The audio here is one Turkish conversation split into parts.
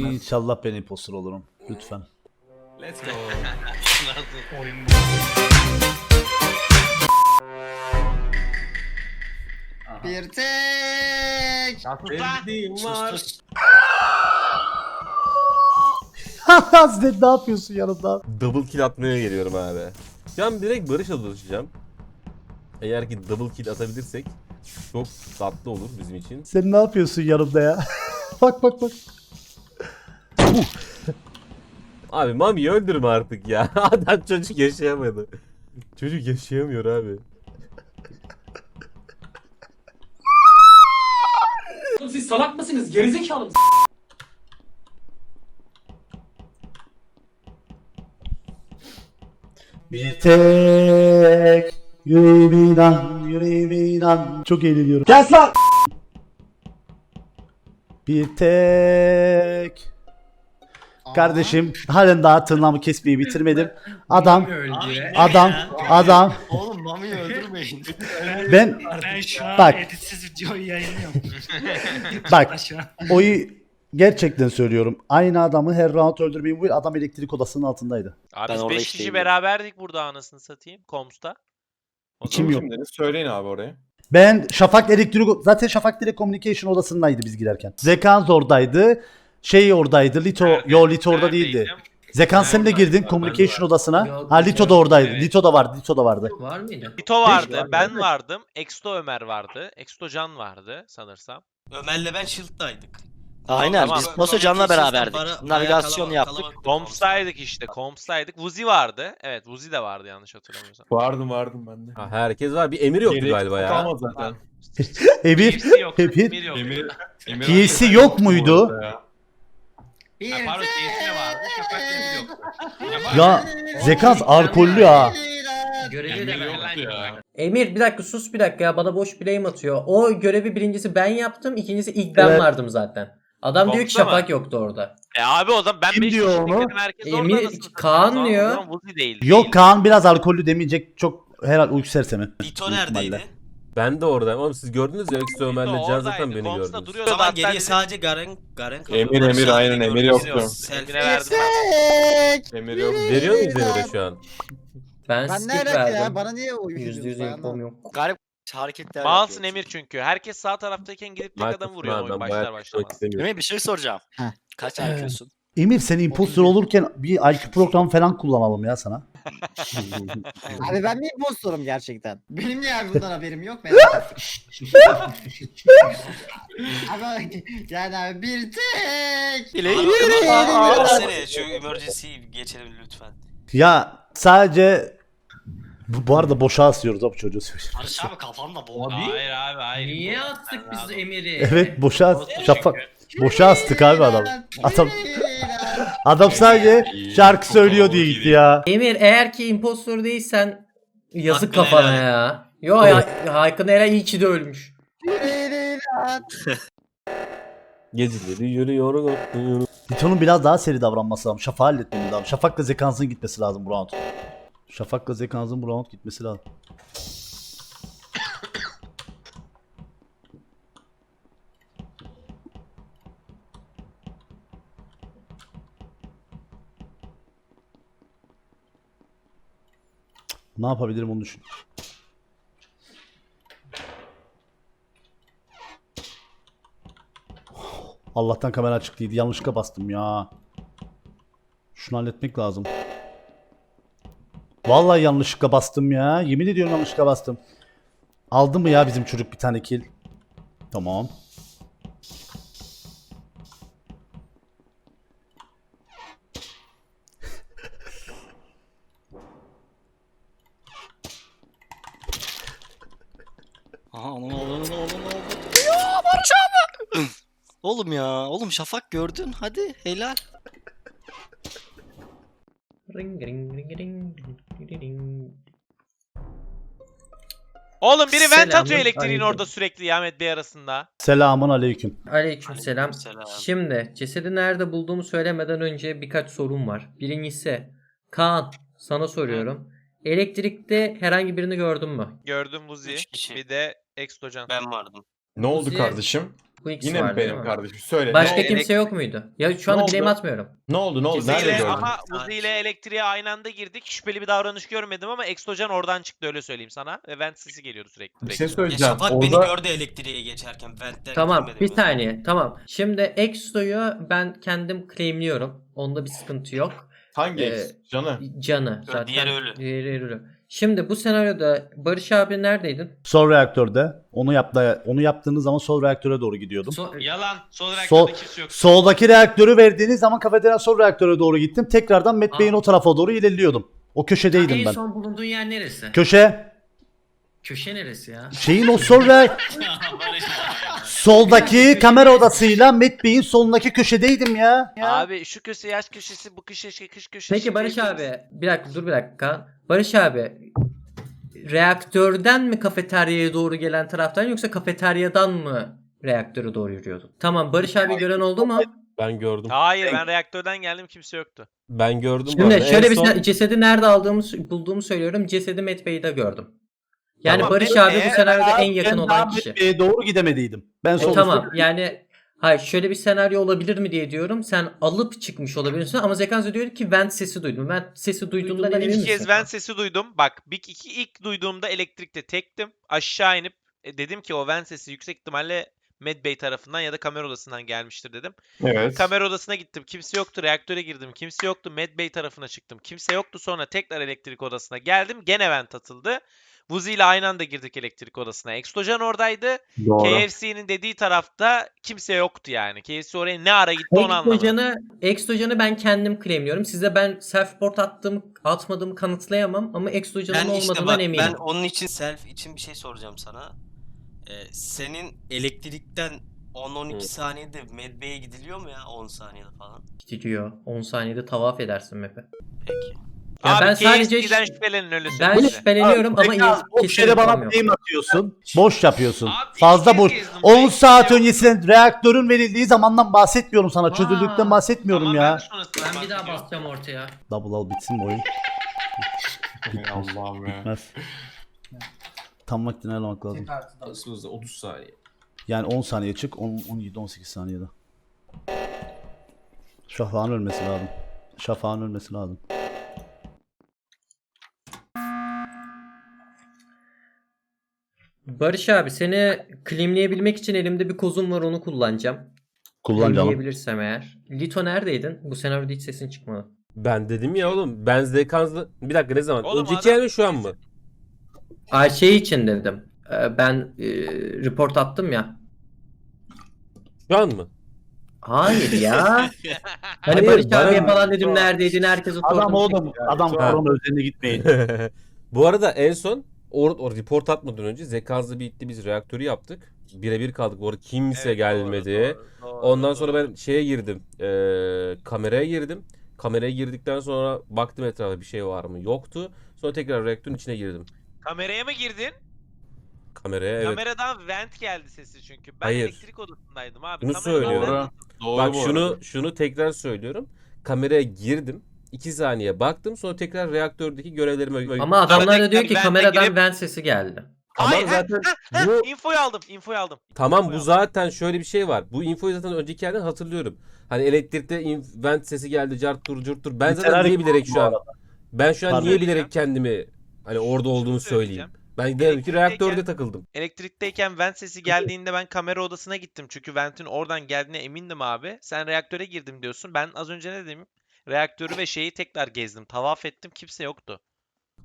İnşallah ben impostor olurum. Lütfen. Let's go. Bir tek. Var. Hazret ne yapıyorsun yanımda? Double kill atmaya geliyorum abi. Şu an direkt Barış'la buluşacağım. Eğer ki double kill atabilirsek çok tatlı olur bizim için. Sen ne yapıyorsun yanımda ya? bak bak bak. Abi Mami'yi öldürme artık ya. Adam çocuk yaşayamadı. Çocuk yaşayamıyor abi. Siz salak mısınız? Gerizekalı mısınız? Bir tek yüreğimden yüreğimden çok eğleniyorum. Gel lan! Bir tek Kardeşim halen daha tırnağımı kesmeyi bitirmedim. Adam adam adam Oğlum Mami'yi öldürmeyin. ben Ben şu an Bak. editsiz videoyu yayınlıyorum. bak oyu gerçekten söylüyorum. Aynı adamı her round öldürmeyin. Bu adam elektrik odasının altındaydı. Abi Ben biz orada 5 hiç kişi beraberdik burada anasını satayım. Komsta. O İçim zaman- yok. Kimdiniz? Söyleyin abi oraya. Ben Şafak elektrik zaten Şafak direkt communication odasındaydı biz girerken. Zekans oradaydı. Şey oradaydı. Lito Nerede- yo Lito orada neredeydim? değildi. Zekans sen de girdin communication odasına. Ha Lito da oradaydı. Evet. Lito da vardı. Lito da vardı. Var mıydı? Lito vardı, ben vardım, Exto Ömer vardı, Exto Can vardı sanırsam. Ömer'le ben Shield'daydık. Aynen Tamam. biz Paso Can'la beraberdik. Navigasyon yaptık. Komps'taydık işte, Komps'taydık. Vuzi vardı. Evet, Vuzi de vardı yanlış hatırlamıyorsam. Vardım vardım ben de. Ha, herkes var. Bir emir yoktu Gerek galiba ya. kalmadı zaten. Emir. Kimse yok. Emir. Emir yok. Emir, Emir abi, yok muydu? yoktum orada ya. Bir Ha, pardon, Kimse vardı. Şafak. Ya Zekans alkollü ha. Görevi de Emir ben. yoktu ya. Emir bir dakika sus bir dakika ya bana boş blame atıyor. O görevi birincisi ben yaptım ikincisi ilk ben Evet. vardım zaten. Adam diyor ki? Şafak yoktu orada. E abi o zaman ben Kim 5 diyor onu? herkes orada Emir- satayım. Kaan diyor. Vuzi değil. Yok. Kaan biraz alkollü demeyecek çok herhal uyku sersemi. Büyük neredeydi? ihtimalle. Ben de oradayım. Oğlum siz gördünüz ya. Extra Ömer'le Can zaten beni gördünüz. zaman Hatta geriye sadece Garen Garen kalıyor. Emir, Emir, abi aynen, Emir yoktu. Selfie verdim ben. Emir yok. Veriyor muyuz Emir'e şu an? Ben, Ben skip ne alaka verdim. ya? Bana niye oyun Yüzde yüz infom yok. Garip hareketler Malsın Emir çünkü. Herkes sağ taraftayken gidip tek Haklısın adam vuruyor oyun başlar başlamaz. istemiyorum. Emir bir şey soracağım. Heh. Kaç yapıyorsun? Emir sen impostor olurken bir IQ programı falan kullanalım ya sana. Abi ben bir impostorum gerçekten. Benim niye abi bundan haberim yok ettim. Ama yani abi bir tek. Versene şu emergency'yi geçelim lütfen. Ya sadece bu, bu arada boşa asıyoruz abi çocuğu söylüyorum. Barış abi kafamla boğ. Hayır abi hayır. Niye attık biz Emir'i? Evet boşa as Şafak boşa astık abi adam. Adam adam sadece şarkı söylüyor diye gitti ya. Emir eğer ki impostor değilsen yazık Hakkını kafana helal ya. Yo ya Haykın Eren iyi ki de ölmüş. Geceleri yürüyor otluyorum. Lito'nun biraz daha seri davranması lazım. Şafak halletmemiz lazım. Şafak'la Zekans'ın gitmesi lazım bu round. Şafak'la Zekans'ın bu round gitmesi lazım. Ne yapabilirim onu düşün. Allah'tan kamera açık değildi. Yanlışlıkla bastım ya. Şunu halletmek lazım. Vallahi yanlışlıkla bastım ya. Yemin ediyorum yanlışlıkla bastım. Aldı mı ya bizim çocuk bir tane kill? Tamam. Oğlum Şafak gördün. Hadi helal. Ring ring ring ring ring ring. Oğlum biri vent Selamun atıyor elektriğin aleyküm. orada sürekli ya Ahmet Bey arasında. Selamun aleyküm. Aleykümselam. Selam. Şimdi cesedi nerede bulduğumu söylemeden önce birkaç sorum var. Birincisi Kaan sana soruyorum. Elektrikte herhangi birini gördün mü? Gördüm Vuzi. Üç kişi. Bir de Extocan. Ben vardım. Ne oldu Uzi- kardeşim? Bu ikisi Yine mi vardı değil benim mi? kardeşim? Söyle. Başka ne, kimse yok muydu? Ya şu Ne anda oldu? blame atmıyorum. ne oldu? Ne oldu? Vuzi Nerede ile gördün? ama Vuzi ile elektriğe aynı anda girdik. Şüpheli bir davranış görmedim ama Extocan oradan çıktı öyle söyleyeyim sana. Ve vent sesi geliyordu sürekli. Bir şey Ya söyleyeceğim. Şafak Orada beni gördü elektriğe geçerken. Vent'ten Tamam bir saniye tamam. Şimdi Exto'yu ben kendim claimliyorum. Onda bir sıkıntı yok. hangi Ee, ex? Canı? Canı zaten. diğeri ölü. Diğeri ölü. Şimdi bu senaryoda Barış abi neredeydin? Sol reaktörde. Onu yaptı. Onu yaptığınız zaman sol reaktöre doğru gidiyordum. So- Yalan. Sol Sol, reaktörde kimse yok. soldaki reaktörü verdiğiniz zaman kafeterya sol reaktöre doğru gittim. Tekrardan Aa. Bey'in o tarafa doğru ilerliyordum. O köşedeydim en ben. son bulunduğun yer neresi? Köşe. Köşe neresi ya? Şeyin o sol re- soldaki kamera odasıyla Matt Bey'in solundaki köşedeydim ya. Abi şu köşe yaş köşesi bu köşe kış köşesi. Peki Barış abi bir dakika dur bir dakika. Barış abi reaktörden mi kafeteryaya doğru gelen taraftan yoksa kafeteryadan mı reaktöre doğru yürüyordun? Tamam Barış abi gören oldu mu? Ben gördüm. Hayır ben reaktörden geldim kimse yoktu. Ben gördüm. bu Şimdi arada. şöyle En bir son- sen- cesedi nerede aldığımı bulduğumu söylüyorum. Cesedi Met Bey'de gördüm. Yani Tamam, Barış abi bu senaryoda en yakın olan kişi. Doğru gidemediydim. Ben E, tamam yani hayır şöyle bir senaryo olabilir mi diye diyorum. Sen alıp çıkmış olabilirsin ama Zekanzo diyor ki vent sesi duydum. Vent sesi duyduğundan emin İki misin? kez vent sesi duydum. Bak bir iki ilk duyduğumda elektrikte tektim. Aşağı inip e, dedim ki o vent sesi yüksek ihtimalle Med Bey tarafından ya da kamera odasından gelmiştir dedim. Evet. Kamera odasına gittim. Kimse yoktu. Reaktöre girdim. Kimse yoktu. Med Bey tarafına çıktım. Kimse yoktu. Sonra tekrar elektrik odasına geldim. Gene vent atıldı. Vuzi ile aynı anda girdik elektrik odasına. Extojan oradaydı. Doğru. KFC'nin dediği tarafta kimse yoktu yani. KFC oraya ne ara gitti onu anlamadım. Extojan'ı, ben kendim claimliyorum. Size ben self-report attığımı, atmadığımı kanıtlayamam ama Extojan'ın Ben işte olmadığından bak eminim. ben onun için self için bir şey soracağım sana. Ee, senin elektrikten 10-12 Hı. saniyede medbeye gidiliyor mu ya 10 saniyede falan? Gidiyor. 10 saniyede tavaf edersin map'i. Peki. Ya Abi ben sadece KFC'den ş- şüphelenin öyle Ben söyleyeyim şüpheleniyorum ama boş kesin yere bana yapamıyorum. blame atıyorsun. Boş yapıyorsun. Abi, Fazla iki boş. kez gezdim. 10 Ben saat şey öncesinden reaktörün verildiği zamandan bahsetmiyorum sana. Çözüldükten bahsetmiyorum Ama ya. ben sonrasında Ben bir daha bahsediyorum. basacağım ortaya. Double al bitsin bu oyun. Ey Allah'ım ya. Bitmez. Tam vaktini ayarlamak lazım. Aslında 30 saniye. Yani 10 saniye çık, 10, 17, 18 saniyede. Şafağın ölmesi lazım. Şafağın ölmesi lazım. Barış abi seni claimleyebilmek için elimde bir kozum var onu kullanacağım. Kullan canım. Claimleyebilirsem eğer. Lito neredeydin? Bu senaryoda hiç sesin çıkmadı. Ben dedim ya oğlum. Ben Zekanz'la... Bir dakika ne zaman? Oğlum Önceki adam- yer mi şu an mı? Ay şey için dedim. Ee, Ben e, report attım ya. Şu an mı? Hayır ya. hani Hayır, Barış bana- abiye falan dedim neredeydin herkese sordum. Adam oğlum, adam Ha. korona özeline gitmeyin. Bu arada en son o, o report atmadan önce Zekanz'la birlikte biz reaktörü yaptık. Birebir kaldık. Bu arada kimse Evet, doğru, gelmedi. doğru, doğru, Ondan doğru. sonra ben şeye girdim. eee, kameraya girdim. Kameraya girdikten sonra baktım etrafta bir şey var mı? Yoktu. Sonra tekrar reaktörün içine girdim. Kameraya mı girdin? Kameraya evet. Kameradan vent geldi sesi çünkü. Ben Hayır. elektrik odasındaydım abi. Bunu söylüyorum. Doğru. Doğru Bak bu şunu şunu tekrar söylüyorum. Kameraya girdim. 2 saniye baktım sonra tekrar reaktördeki görevlerime Ama adamlar da diyor ki ben kameradan girip- vent sesi geldi. Tamam Hayır, zaten Heh, bu infoyu aldım. Infoyu aldım. tamam Infoyu bu aldım. zaten şöyle bir şey var. Bu infoyu zaten önceki yerden hatırlıyorum. Hani elektrikte in- vent sesi geldi carttur curttur. Ben zaten niye bilerek şu an ben şu an Pardon. niye bilerek kendimi hani orada olduğumu söyleyeyim. Ben dedim ki reaktörde takıldım. Elektrikteyken vent sesi geldiğinde ben kamera odasına gittim. Çünkü ventin oradan geldiğine emindim abi. Sen reaktöre girdim diyorsun. Ben az önce ne dedim? Reaktörü ve şeyi tekrar gezdim. Tavaf ettim. Kimse yoktu.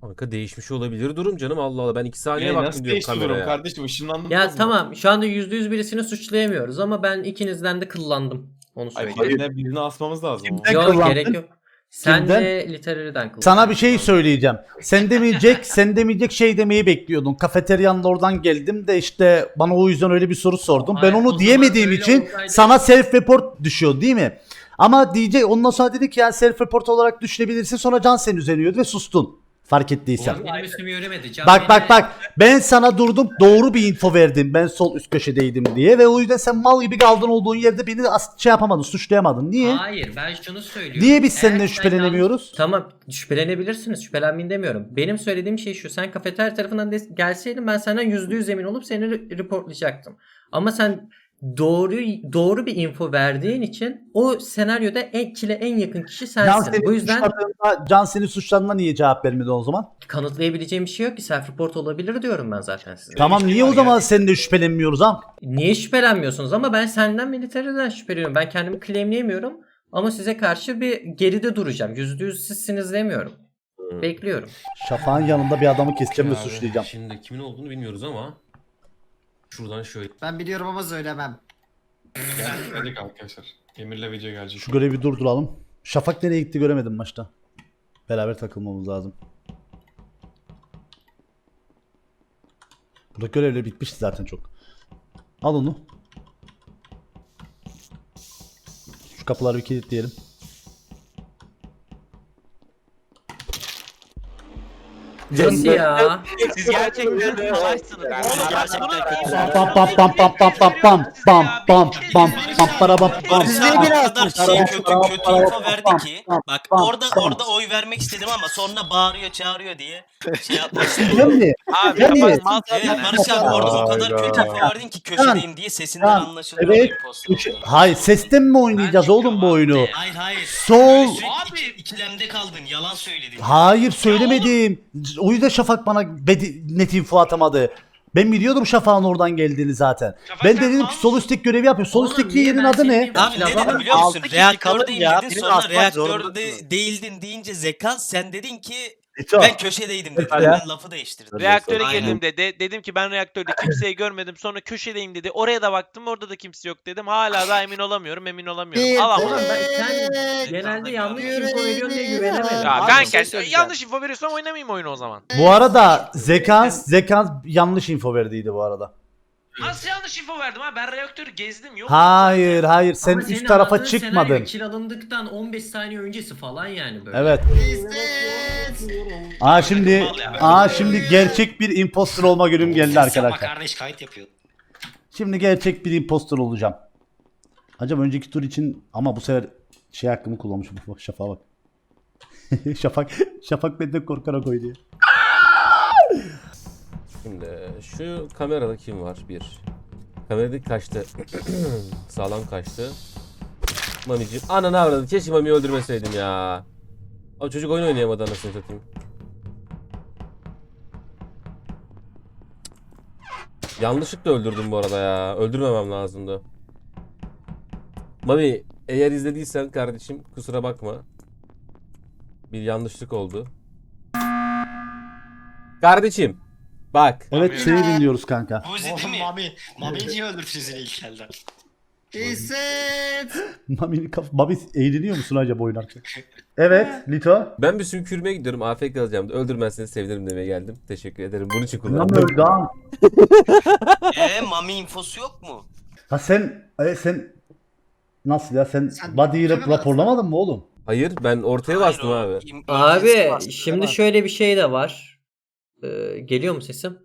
Kanka değişmiş olabilir durum canım Allah Allah. Ben 2 saniye baktım nasıl diyorum değişti durum kameraya. kardeşim? Işınlandın Ya tamam şu anda %100 birisini suçlayamıyoruz ama ben ikinizden de kıllandım. Onu Hayır, söyleyeyim. birine, birini asmamız lazım. ama. Kimden Yok kıllandın? gerek yok. Sen Kimden? de literary'den kıllandın. Sana bir şey söyleyeceğim. Sen demeyecek, sen demeyecek şey demeyi bekliyordun. Kafeteryanın oradan geldim de işte bana o yüzden öyle bir soru sordun. Ben Hayır, o onu zaman diyemediğim öyle için olsaydı- sana self report düşüyor değil mi? Ama diyecek ondan sonra dedi ki yani self report olarak düşünebilirsin. Sonra Can senin üzerine ve sustun. Fark ettiysen. Oğlum Benim üstümü yürümedi. Can Bak bak bak ben sana durdum doğru bir info verdim ben sol üst köşedeydim diye ve o yüzden sen mal gibi kaldın olduğun yerde beni as- şey yapamadın suçlayamadın. Niye? Hayır ben şunu söylüyorum. Niye biz Eğer senden sen şüphelenemiyoruz? Tamam şüphelenebilirsiniz şüphelenmeyin demiyorum. Benim söylediğim şey şu sen kafeterya tarafından gelseydin ben senden %100 emin olup seni re- reportlayacaktım. Ama sen doğru doğru bir info verdiğin için o senaryoda en kile en yakın kişi Can sensin. seni Bu yüzden Can seni suçladığında niye cevap vermedin o zaman? kanıtlayabileceğim bir şey yok ki self report olabilir diyorum ben zaten size. Tamam niye o zaman seninle de şüphelenmiyoruz ha? Niye şüphelenmiyorsunuz ama ben senden militeriden şüpheleniyorum. Ben kendimi claimleyemiyorum ama size karşı bir geride duracağım. Yüzde yüz sizsiniz demiyorum. Bekliyorum. Şafağın yanında bir adamı keseceğim ve suçlayacağım. Şimdi kimin olduğunu bilmiyoruz ama şuradan şöyle. Ben biliyorum ama söylemem. Geldik arkadaşlar. Emir'le video gelecek. Şu görevi durduralım. Şafak nereye gitti göremedim maçta. Beraber takılmamız lazım. Burada görevler bitmişti zaten çok. Al onu. Şu kapıları bir kilitleyelim. Nasıl ya? Siz gerçekten salaksınız. Oğlum gerçekten bunu kötü. Pam pam pam pam pam pam pam pam pam pam pam para pam pam. Biz niye abi kadar konuşalım? şey kötü kötü info verdi ki. Bak Bam, orada bam. orada oy vermek istedim ama sonra bağırıyor çağırıyor diye şey. Şimdi Abi Barış abi orada o kadar kötü info verdin ki köşedeyim diye sesinden anlaşılıyor. evet. Hayır sesten mi oynayacağız oğlum bu oyunu? Hayır hayır. Sol. İki- ikilemde kaldın. Yalan söyledin. Hayır söylemedim. O yüzden Şafak bana bedi- net info atamadı. Ben biliyordum Şafak'ın oradan geldiğini zaten. ben de dedim ki sol üstteki görevi yapıyor. Sol Oğlum, üstteki niye yerin ben adı ne? Abi ne Silahlar- dedim biliyor musun? Altı kişi ya, sonra asmak reaktörde zorundasın. değildin deyince Zekan sen dedin ki Eto. ben köşedeydim dedin. Evet ya. Ben lafı değiştirdim. Reaktöre Aynen. girdim dedi. Dedim ki ben reaktörde kimseyi görmedim. Sonra köşedeyim dedi. Oraya da baktım orada da kimse yok dedim. Hala da emin olamıyorum emin olamıyorum. Al ama. Oğlum ben sen genelde yanlış info veriyorsun diye güvenemedim. Ya Abi, kanka bir şey söyleyeceğim. yanlış info veriyorsam oynamayayım oyunu o zaman. Bu arada Zekans, Zekans yanlış info verdiydi bu arada. Nasıl yanlış info verdim ha? Ben reaktörü gezdim yok. Hayır hayır sen Ama senin üst tarafa çıkmadın. Kill alındıktan 15 saniye öncesi falan yani böyle. Evet. Aa şimdi aa şimdi gerçek bir imposter olma günüm geldi arkadaşlar. kardeş kayıt yapıyor. Şimdi gerçek bir imposter olacağım. Acaba önceki tur için ama bu sefer şey hakkımı kullanmışım. Bak Şafak'a bak. Şafak Şafak benden korkarak oynuyor. Şimdi şu kamerada kim var? Bir. Kameradaki kaçtı. Sağlam kaçtı. Mamicim. Ananı avradım. Keşke Mami'yi öldürmeseydim ya. O çocuk oyun oynayamadı anasını satayım. Yanlışlıkla öldürdüm bu arada ya. Öldürmemem lazımdı. Mami eğer izlediysen kardeşim kusura bakma. Bir yanlışlık oldu. Kardeşim bak. Evet seni dinliyoruz kanka. Buzi değil mi? Mami. Mami'yi niye öldürtüyorsun ilk elden? İstet. Mami'nin kaf Mami eğleniyor musun acaba oynarken? Evet Lito. Ben bir sümkürmeye gidiyorum. AFK kalacağım. Öldürmezseniz sevinirim demeye geldim. Teşekkür ederim. Bunun için Lan kullandım. öldü ha. Eee Mami infosu yok mu? Ha sen e, sen nasıl ya sen, Sen body'yi kime rap- raporlamadın mı oğlum? Hayır ben ortaya bastım Hayır, o abi. im- Abi bastı, şimdi şöyle bir şey de var. Ee, geliyor mu sesim?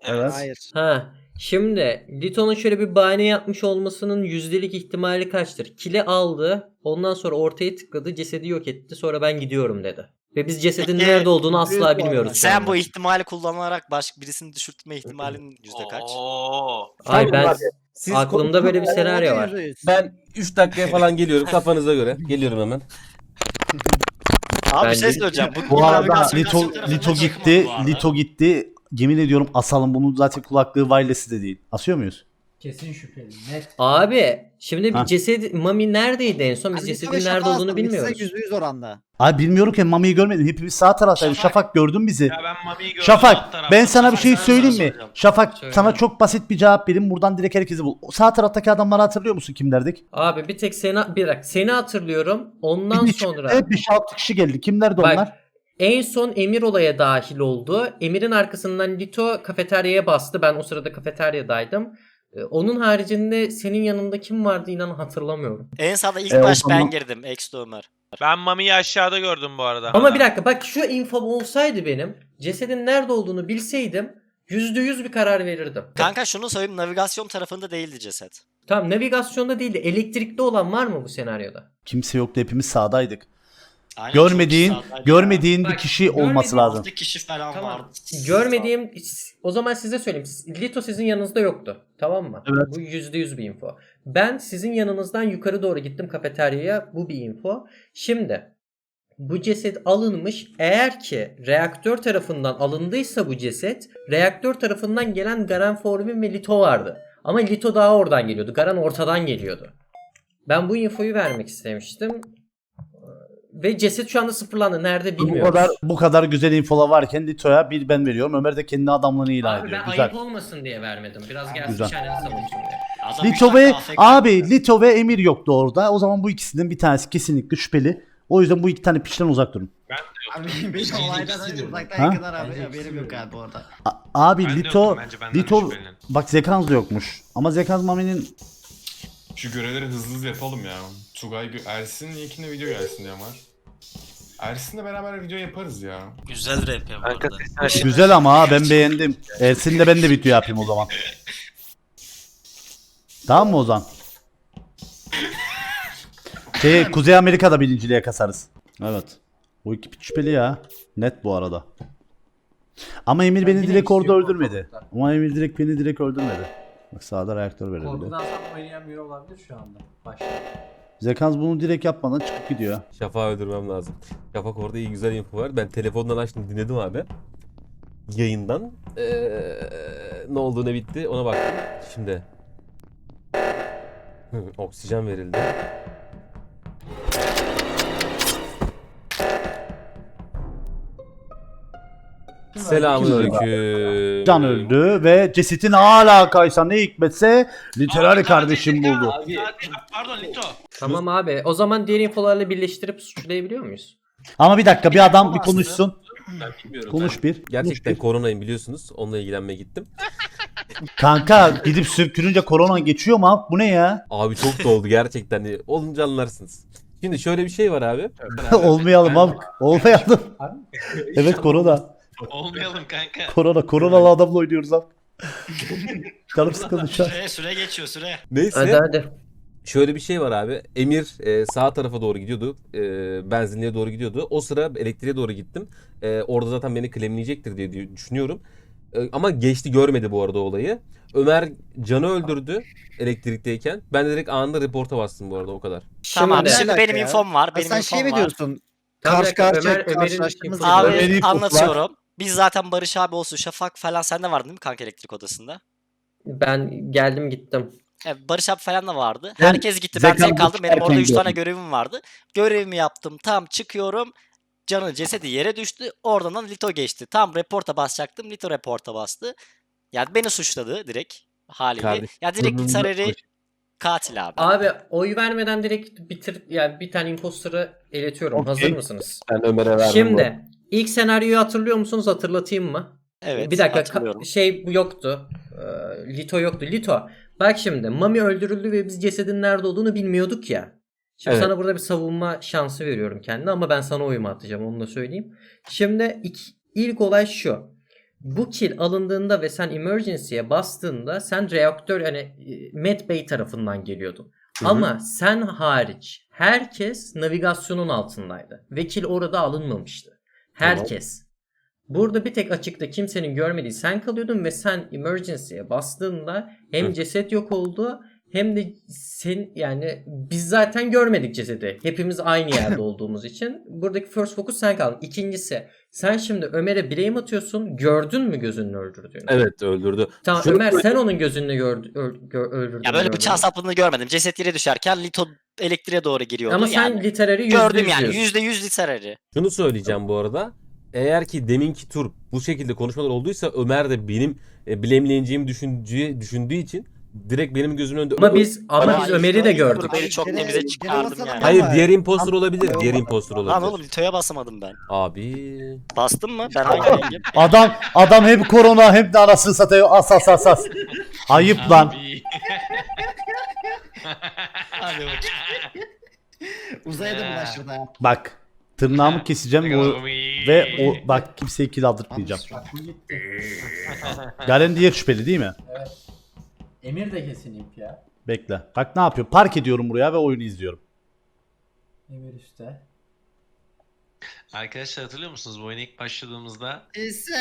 Evet. Hayır. Ha. Şimdi Lito'nun şöyle bir bahane yapmış olmasının yüzdelik ihtimali kaçtır? Kili aldı. Ondan sonra ortaya tıkladı. Cesedi yok etti. Sonra ben gidiyorum dedi. Ve biz cesedin Peki, nerede olduğunu asla bilmiyoruz. şu Sen anda. bu ihtimali kullanarak başka birisini düşürtme ihtimalin yüzde kaç? Oo. Ay ben Siz aklımda böyle bir senaryo var. Ben 3 dakikaya falan geliyorum kafanıza göre. Geliyorum hemen. Abi bir şey söyleyeceğim. Bu, Bu arada Lito, Lito gitti. Lito gitti. Yemin ediyorum asalım bunun zaten kulaklığı wireless'i de değil. Asıyor muyuz? Kesin şüpheli. Net. Abi şimdi bir Ha. ceset Mami neredeydi en son? Biz cesedin nerede olduğunu bilmiyoruz. Yüzde yüz oranda. Abi bilmiyorum ki Mami'yi görmedim. Hepimiz sağ taraftaydık. Şafak, Şafak- gördün bizi. Ya ben Mami'yi gördüm alt Şafak tarafta. ben sana bir şey söyleyeyim mi? soracağım. Şafak Söyle. sana çok basit bir cevap vereyim. Buradan direkt herkesi bul. Sağ taraftaki adamları hatırlıyor musun kimlerdik? Abi bir tek seni bir dakika seni hatırlıyorum. Ondan sonra Hep 5-6 kişi geldi. Kimlerdi Bak, onlar? En son Emir olaya dahil oldu. Emir'in arkasından Lito kafeteryaya bastı. Ben o sırada kafeteryadaydım. Ee, Onun haricinde senin yanında kim vardı inan hatırlamıyorum. En sağda ilk E, baş zaman- ben girdim. Ex Ömer. Ben Mami'yi aşağıda gördüm bu arada. Ama bir dakika bak şu info olsaydı benim cesedin nerede olduğunu bilseydim %100 bir karar verirdim. Kanka şunu söyleyeyim navigasyon tarafında değildi ceset. Tamam navigasyonda değil de elektrikli olan var mı bu senaryoda? Kimse yoktu. Hepimiz sağdaydık. Aynen, Görmediğin, görmediğin bir Bak, kişi olması görmediğin- lazım. Kişi falan Tamam. vardı. Görmediğim o zaman size söyleyeyim. Lito sizin yanınızda yoktu. Tamam mı? Evet. Bu yüzde yüz bir info. Ben sizin yanınızdan yukarı doğru gittim kafeteryaya. Bu bir info. Şimdi bu ceset alınmış. Eğer ki reaktör tarafından alındıysa bu ceset reaktör tarafından gelen Garen Forbin ve Lito vardı. Ama Lito daha oradan geliyordu. Garen ortadan geliyordu. Ben bu infoyu vermek istemiştim. Ve ceset şu anda sıfırlandı. Nerede Bu bilmiyoruz. kadar bu kadar güzel infolar varken Lito'ya bir ben veriyorum. Ömer de kendi adamlığını ilan Abi ediyor. ben Güzel. ayıp olmasın diye vermedim. Biraz gelsin Güzel. kendini savunsun diye. Adam üç Lito ve abi Lito ve Emir yoktu orada. O zaman bu ikisinden bir tanesi kesinlikle şüpheli. O yüzden bu iki tane piçten uzak durun. Abi benim olaydan uzaktan Ha? yakın abi haberim yok abi orada. A- abi Ben de Lito yoktum, bence benden Lito bak Zekans da yokmuş. Ama Zekans Mami'nin Şu görevleri hızlı hızlı yapalım ya. Tugay, Gö- Ersin'in ilkinde video gelsin diyor var. Ersin'le beraber video yaparız ya. Güzel rap ya bu arada. güzel ama ha ben beğendim. Ersin de ben de video yapayım o zaman. Tamam mı Ozan? Şey Kuzey Amerika'da birinciliğe kasarız. Evet. Bu iki piç şüpheli ya. Net bu arada. Ama Emir beni yine direkt orada istiyorum öldürmedi. Ama Emir direkt beni direkt öldürmedi. Bak sağda reaktör verildi. Korkudan tam oynayan biri olabilir şu anda. Başta. Zekans bunu direkt yapmadan çıkıp gidiyor. Şafak'ı öldürmem lazım. Şafak orada iyi güzel info var. Ben telefondan açtım dinledim abi. Yayından. Ee, ne oldu ne bitti ona baktım. Şimdi. Oksijen verildi. Selamünaleyküm. Can öldü ve cesetin alakaysa ne hikmetse literary kardeşim buldu. Pardon Lito. Tamam abi. O zaman diğer infolarla birleştirip suçlayabiliyor muyuz? Ama bir dakika bir adam bir konuşsun. Ben bilmiyorum. Konuş bir. Gerçekten Konuş bir. koronayım biliyorsunuz. Onunla ilgilenmeye gittim. Kanka gidip sürtününce korona geçiyor mu abi? Bu ne ya? Abi çok doldu gerçekten. Olunca anlarsınız. Şimdi şöyle bir şey var abi. Olmayalım abi. Olmayalım. Evet korona. Olmayalım kanka. Korona. Koronalı adamla oynuyoruz abi. Canım sıkıldı şu an. Süre, süre geçiyor süre. Neyse. Hadi hadi. Şöyle bir şey var abi. Emir e, sağ tarafa doğru gidiyordu. E, benzinliğe doğru gidiyordu. O sıra elektriğe doğru gittim. E, orada zaten beni klemleyecektir diye düşünüyorum. E, ama geçti görmedi bu arada olayı. Ömer Can'ı öldürdü elektrikteyken. Ben de direkt anında reporta bastım bu arada o kadar. Tamam Şimdi- şimdi Ne benim alaka ya? infom var. Benim sen infom şey mi var. diyorsun? Tamam, Karşı dakika, karşıya Ömer- Ömer'in karşılaştığımız. Abi var. anlatıyorum. Biz zaten Barış abi olsun Şafak falan sen de vardın değil mi kanka elektrik odasında? Ben geldim gittim. Evet, Barış abi falan da vardı. Ben Herkes gitti. Ben tek kaldım. Benim orada erken 3 tane görevim vardı. Görevimi yaptım. Tam çıkıyorum. Can'ın cesedi yere düştü. Oradan da Lito geçti. Tam reporta basacaktım. Lito reporta bastı. Yani beni suçladı direkt haliyle. Ya direkt burnumda Sareri katil abi. Abi oy vermeden direkt bitir yani bir tane imposter'ı iletiyorum. Hazır mısınız? Ben Ömer'e verdim. Şimdi ilk senaryoyu hatırlıyor musunuz? Hatırlatayım mı? Evet. bir dakika şey bu yoktu. Ee, Lito yoktu. Lito. Bak şimdi Mami öldürüldü ve biz cesedin nerede olduğunu bilmiyorduk ya. Şimdi Evet. sana burada bir savunma şansı veriyorum kendine ama ben sana oyumu atacağım onu da söyleyeyim. Şimdi ilk, ilk olay şu. Bu kill alındığında ve sen emergency'ye bastığında sen reaktör hani e, Matt Bey tarafından geliyordun. Hı hı. Ama sen hariç herkes navigasyonun altındaydı. Ve kill orada alınmamıştı. Herkes. Burada bir tek açıkta kimsenin görmediği sen kalıyordun ve sen emergency'ye bastığında hem Hı. ceset yok oldu hem de sen yani biz zaten görmedik cesedi. Hepimiz aynı yerde olduğumuz için. Buradaki first focus sen kaldın. İkincisi sen şimdi Ömer'e blame atıyorsun. Gördün mü gözünün öldürdüğünü? Evet öldürdü. Tamam Şunu Ömer sen onun gözünü gördü, öl- gö- öldürdüğünü Ya böyle bıçağın sapını görmedim. Ceset yere düşerken Lito elektriğe doğru giriyordu. Ama sen yani. literary yüzde Gördüm yüz yani. diyorsun. Yüzde yüz literary. Şunu söyleyeceğim bu arada. Eğer ki deminki tur bu şekilde konuşmalar olduysa Ömer de benim e, düşündüğü, düşündüğü için direkt benim gözümün önünde Ama biz ama biz Ömer'i de gördük. Beni çok Gene- temize gene çıkardım yani. Hayır diğer impostor olabilir. Ama- Diğer impostor Lan olabilir. oğlum Lito'ya basamadım ben. Abi. Bastım mı? Ben hangi rengim? Adam adam hem korona hem de anasını satıyor. As as as as. Ayıp lan. Hadi bakayım. Uzaya da bulaştırdı ha. Bak tırnağımı keseceğim o, ve o bak kimseyi kill aldırtmayacağım. Gitti. Garen diğer şüpheli değil mi? Emir de kesin imp ya. Bekle. Bak ne yapıyor? Park ediyorum buraya ve oyunu izliyorum. Emir üstte. Arkadaşlar hatırlıyor musunuz bu oyuna ilk başladığımızda? İse.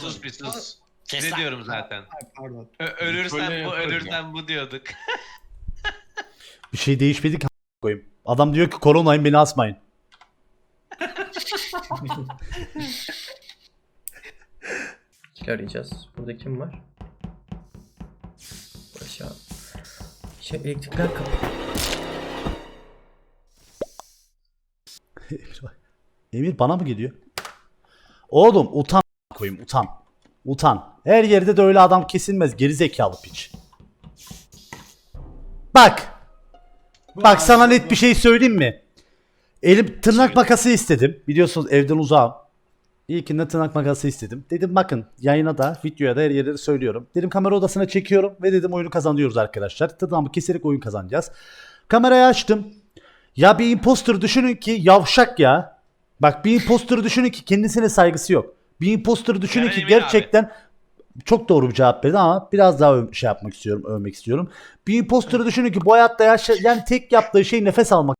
Sus bir sus. Kes Ne lan. diyorum zaten? Pardon. Ö- ölürsen bu, ölürsen bu diyorduk. Bir şey değişmedi ki koyayım. Adam diyor ki koronayım beni asmayın. Arayacağız. Burada kim var? Şey, elektrikler kapalı. Emir bana mı geliyor? Oğlum utan koyayım utan. Utan. Her yerde de öyle adam kesilmez geri zekalı piç. Bak. Bak sana net bir şey söyleyeyim mi? Elim tırnak makası istedim. Biliyorsunuz evden uzağım. İlkinde tırnak makası istedim. Dedim bakın yayına da videoya da her yerde de söylüyorum. Dedim kamera odasına çekiyorum ve dedim oyunu kazanıyoruz arkadaşlar. Tırnağımı keserek oyun kazanacağız. Kamerayı açtım. Ya bir imposter düşünün ki yavşak ya. Bak bir imposter düşünün ki kendisine saygısı yok. Bir imposter düşünün ki gerçekten çok doğru bir cevap verdi ama biraz daha şey yapmak istiyorum, övmek istiyorum. Bir imposter'ı düşünün ki bu hayatta yaşa yani tek yaptığı şey nefes almak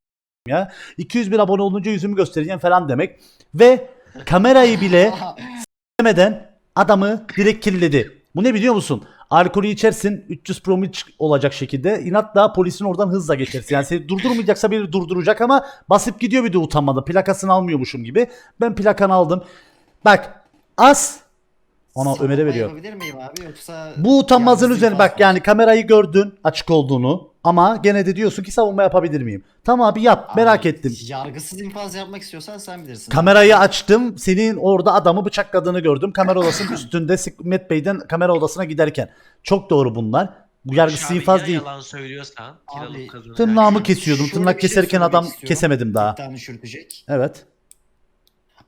ya. 200 bin abone olunca yüzümü göstereceğim falan demek. Ve kamerayı bile demeden adamı direkt killedi. Bu ne biliyor musun? Alkolü içersin 300 promil olacak şekilde inatla polisin oradan hızla geçersin. Yani seni durdurmayacaksa biri durduracak ama basıp gidiyor bir de utanmadan. Plakasını almıyormuşum gibi. Ben plakanı aldım. Bak as ona Ömer'e veriyor. Yapabilir miyim abi yoksa... Bu utanmazlığın üzerine bak yani kamerayı gördün açık olduğunu ama gene de diyorsun ki savunma yapabilir miyim? Tamam abi yap merak Abi, ettim. Yargısız infaz yapmak istiyorsan sen bilirsin. Kamerayı açtım. Senin orada adamı bıçakladığını gördüm. Kamera odasının üstünde Met Bey'den kamera odasına giderken. Çok doğru bunlar. Bu yargısız Abi infaz ya değil. yalan söylüyorsan Abi. Tırnağımı kesiyordum. Şöyle Tırnak şey keserken adam istiyorum. kesemedim daha. İddianı çürütecek. Evet.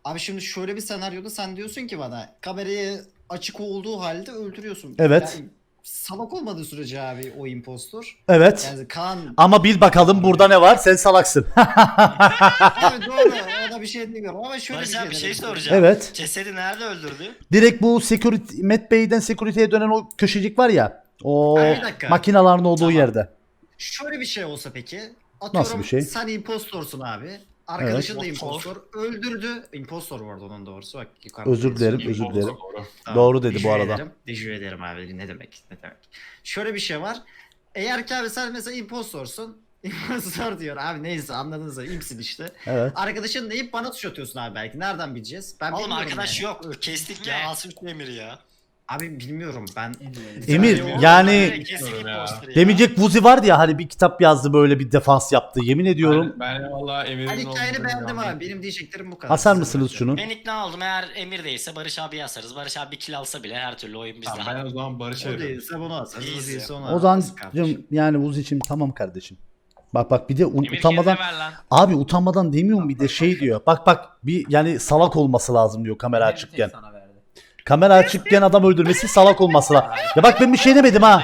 Abi şimdi şöyle bir senaryoda sen diyorsun ki bana kamerayı açık olduğu halde öldürüyorsun. Evet. Yani salak olmadığı sürece abi o impostor. Evet. Yani kan... Ama bil bakalım burada ne var? Sen salaksın. evet doğru ona bir şey demiyorum ama şöyle Barış bir şey, abi bir şey demek soracağım. Evet. Cesedi nerede öldürdü? Direkt bu security Met Bey'den security'ye dönen o köşecik var ya. O Ay, bir dakika. makinaların olduğu Tamam. yerde. Şöyle bir şey olsa peki. Atıyorum, Nasıl bir şey? Sen impostorsun abi. Arkadaşın da Evet. impostor. Öldürdü. Impostor vardı onun doğrusu. Bak yukarıda. Özür dilerim, yazıyor. özür dilerim. Doğru. Tamam, Doğru dedi bu teşekkür arada. Ederim. Teşekkür ederim abi. Ne demek? Ne demek? Şöyle bir şey var. Eğer ki abi sen mesela impostorsun. Impostor diyor abi neyse anladınız da imsin işte. Evet. Arkadaşın deyip bana suç atıyorsun abi belki. Nereden bileceğiz? Ben Oğlum bilmiyorum arkadaş yani. yok. Kestik ya. Asım şu Emir'i ya. Abi bilmiyorum ben. Emir Yani- yani ya. demeyecek Vuzi vardı ya hani bir kitap yazdı böyle bir defans yaptı. Yemin ediyorum. Ben, ben valla Emir'in Ben hikayeni beğendim abi. Benim diyeceklerim bu kadar. Asar Size mısınız şunu? Ben ikna oldum. Eğer Emir değilse Barış abi asarız. Barış abi bir kill alsa bile her türlü oyun bizde. Tamam, ben o zaman Barış'a O veriyorum. değilse bunu asarız. O değilse onu O zaman yani Vuzi'cim tamam kardeşim. Bak bak bir de un- Emir utanmadan abi utanmadan demiyorum bir de şey diyor. Bak bak bir yani salak olması lazım diyor kamera açıkken. Kamera açıkken adam öldürmesi salak olması lazım. Ya bak ben bir şey demedim ha.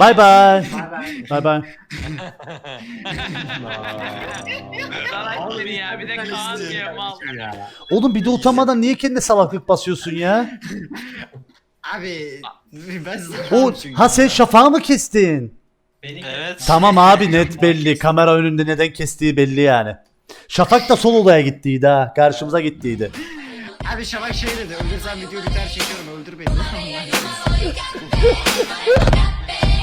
Bay bay. Bay bay. Salak seni ya bir de Kaan diye mal. Oğlum bir de utanmadan niye kendine salaklık basıyorsun ya? Abi ben O ha sen şafağı mı kestin? Evet. Tamam abi net belli. Kamera önünde neden kestiği belli yani. Şafak da sol odaya gittiydi ha. Karşımıza gittiydi. Abi Şafak şey dedi. Ölürsen video biter çekiyorum. Öldür beni.